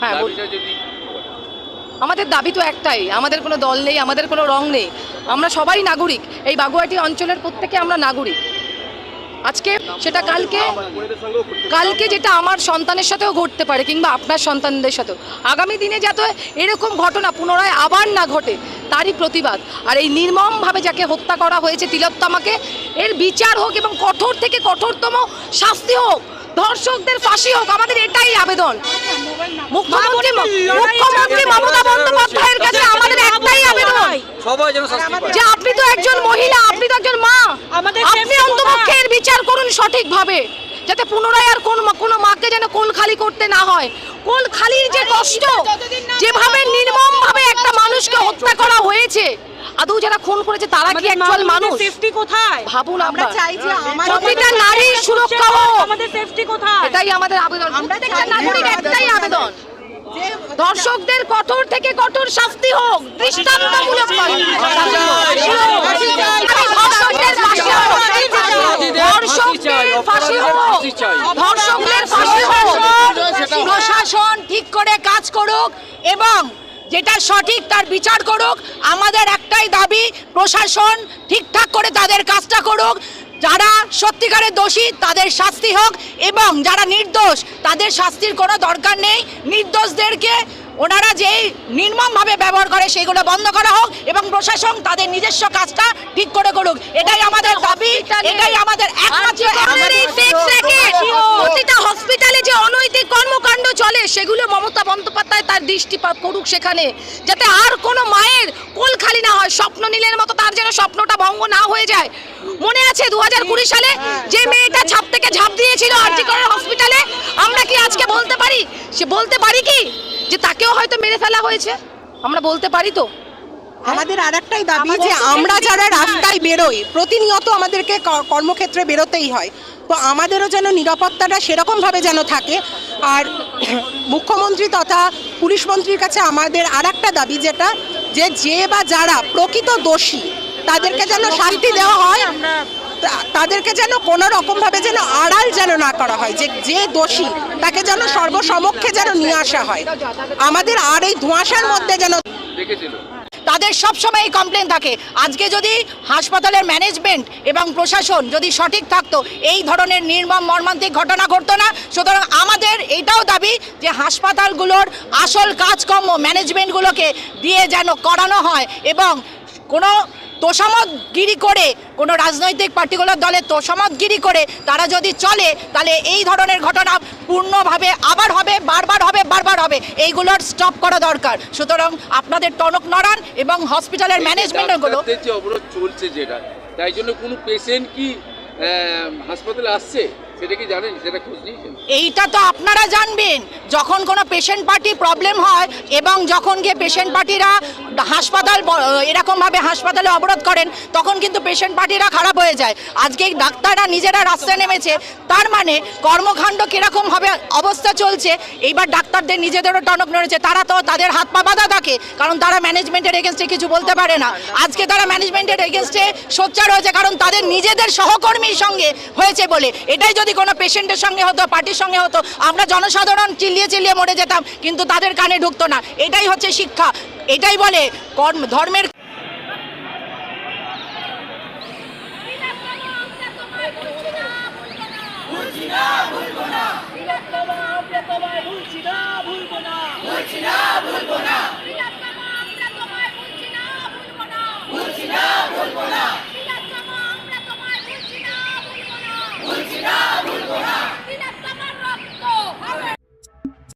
হ্যাঁ, আমাদের দাবি তো একটাই আমাদের কোনো দল নেই আমাদের কোনো রং নেই। আমরা সবাই নাগরিক এই বাগুয়াটি অঞ্চলের প্রত্যেকে আমরা নাগরিক। আজকে সেটা কালকে কালকে যেটা আমার সন্তানের সাথেও ঘটতে পারে কিংবা আপনার সন্তানদের সাথেও। আগামী দিনে যাতে এরকম ঘটনা পুনরায় আবার না ঘটে তারই প্রতিবাদ। আর এই নির্মমভাবে যাকে হত্যা করা হয়েছে তিলোত্তমাকে এর বিচার হোক এবং কঠোর থেকে কঠোরতম শাস্তি হোক ধর্ষকদের ফাঁসি হোক আমাদের এটাই আবেদন। মুখ্যমন্ত্রী মুখ্যমন্ত্রী মমতা বন্দ্যোপাধ্যায়ের কাছে আমাদের একটাই আবেদন। সবাই যেন শাস্তি পায়। যে আপনি তো একজন মহিলা আপনি তো একজন মা আপনি অন্তপক্ষে এর বিচার করুন সঠিকভাবে। যাতে পুনরায় আর কোন কোনো মাকে যেন কোল খালি করতে না হয়। কোল খালির যে কষ্ট যেভাবে নির্মম ভাবে একটা মানুষকে হত্যা করা হয়েছে আদৌ যারা খুন করেছে তারা কি অ্যাকচুয়াল মানুষ? সেফটি কোথায়? ভাবুন আমরা চাই যে আমার প্রতিটা নারীর সুরক্ষা হোক। আমাদের সেফটি কোথায়? এটাই আমাদের আবেদন। আমরা প্রত্যেকটা নাগরিক আমাদের একটাই আবেদন। যে দর্শকদের কঠোর থেকে কঠোর শাস্তি হোক। দৃষ্টান্তমূলক শাস্তি হোক। আমি ধর্ষকদের ফাঁসি হোক। ধর্ষকদের ফাঁসি হোক। ধর্ষকদের ফাঁসি হোক। প্রশাসন ঠিক করে কাজ করুক এবং যেটা সঠিক তার বিচার করুক আমাদের একটাই দাবি প্রশাসন ঠিকঠাক করে তাদের কাজটা করুক যারা সত্যিকারের দোষী তাদের শাস্তি হোক এবং যারা নির্দোষ তাদের শাস্তির কোনো দরকার নেই। নির্দোষদেরকে ওনারা যেই নির্মমভাবে ব্যবহার করে সেগুলো বন্ধ করা হোক এবং প্রশাসন তাদের নিজস্ব কাজটা ঠিক করে করুক। এটাই আমাদের দাবি এটাই আমাদের একমাত্র আমাদের এই sex racket, প্রতিটা হসপিটালে যে অনৈতিক কর্মকাণ্ড চলে সেগুলো মমতা বন্দ্যোপাধ্যায় তার দৃষ্টিপাত করুক সেখানে যাতে আর কোনো মায়ের কোল খালি না হয় স্বপ্ন নীলের মতো তার যেন স্বপ্নটা ভঙ্গ না হয়ে যায়। মনে আছে দু হাজার কুড়ি সালে যে মেয়েটা ছাপ থেকে ঝাঁপ দিয়েছিল আরজি করার হসপিটালে? আমরা কি আজকে বলতে পারি? সে বলতে পারি কি? যে তাকেও হয়তো মেরে ফেলা হয়েছে? আমরা বলতে পারি তো। আমাদের আর একটাই দাবি যে আমরা যারা রাস্তায় বেরোই প্রতিনিয়ত আমাদেরকে কর্মক্ষেত্রে বেরোতেই হয়। তো আমাদেরও যেন নিরাপত্তাটা সেরকমভাবে যেন থাকে আর মুখ্যমন্ত্রী তথা পুলিশ মন্ত্রীর কাছে আমাদের আর একটা দাবি যেটা, যে যে বা যারা প্রকৃত দোষী, তাদেরকে যেন শাস্তি দেওয়া হয় তাদেরকে যেন কোনো রকমভাবে যেন আড়াল যেন না করা হয়, যে যে দোষী, তাকে যেন সর্বসমক্ষে যেন নিয়ে আসা হয়। আমাদের আর এই ধোঁয়াশার মধ্যে যেন তাদের সব সময় এই কমপ্লেন থাকে। আজকে যদি হাসপাতালের ম্যানেজমেন্ট এবং প্রশাসন যদি সঠিক থাকতো, এই ধরনের নির্মম মর্মান্তিক ঘটনা ঘটতো না। সুতরাং আমাদের এটাও দাবি যে হাসপাতালগুলোর আসল কাজকর্ম ম্যানেজমেন্টগুলোকে দিয়ে যেন করানো হয় এবং কোনো তোষামতগিরি করে কোনো রাজনৈতিক পার্টিকুলার দলের তোষামতগিরি করে তারা যদি চলে তাহলে এই ধরনের ঘটনা পূর্ণভাবে আবার হবে বারবার হবে বারবার হবে। এইগুলোর স্টপ করা দরকার। সুতরাং আপনাদের টনক নড়ান এবং হসপিটালের ম্যানেজমেন্টগুলো অবরোধ চলছে যেটা তাই জন্য কোনো পেশেন্ট কি হাসপাতালে আসছে? সেটা কি জানেন? সেটা খোঁজ নিয়েছেন? এইটা তো আপনারা জানবেন। যখন কোনো পেশেন্ট পার্টি প্রবলেম হয় এবং যখন গিয়ে পেশেন্ট পার্টিরা হাসপাতাল, এরকমভাবে হাসপাতালে অবরোধ করেন, তখন কিন্তু পেশেন্ট পার্টিরা খারাপ হয়ে যায়। আজকে ডাক্তাররা নিজেরা রাস্তায় নেমেছে, তার মানে কর্মকাণ্ড কীরকমভাবে অবস্থা চলছে, এইবার ডাক্তারদের নিজেদেরও টনক নড়েছে, তারা তো তাদের হাত পা বাঁধা থাকে, কারণ তারা ম্যানেজমেন্টের এগেনস্টে কিছু বলতে পারে না। আজকে তারা ম্যানেজমেন্টের এগেনস্টে সোচ্চার হয়েছে, কারণ তাদের নিজেদের সহকর্মীর সঙ্গে হয়েছে বলে। এটাই যদি কোনো পেশেন্টের সঙ্গে হতো পার্টির সঙ্গে হতো, আমরা জনসাধারণ চিল্লিয়ে চিল্লিয়ে মরে যেতাম, কিন্তু তাদের কানে ঢুকতো না। এটাই হচ্ছে শিক্ষা। এটাই বলে কর্ম ধর্মের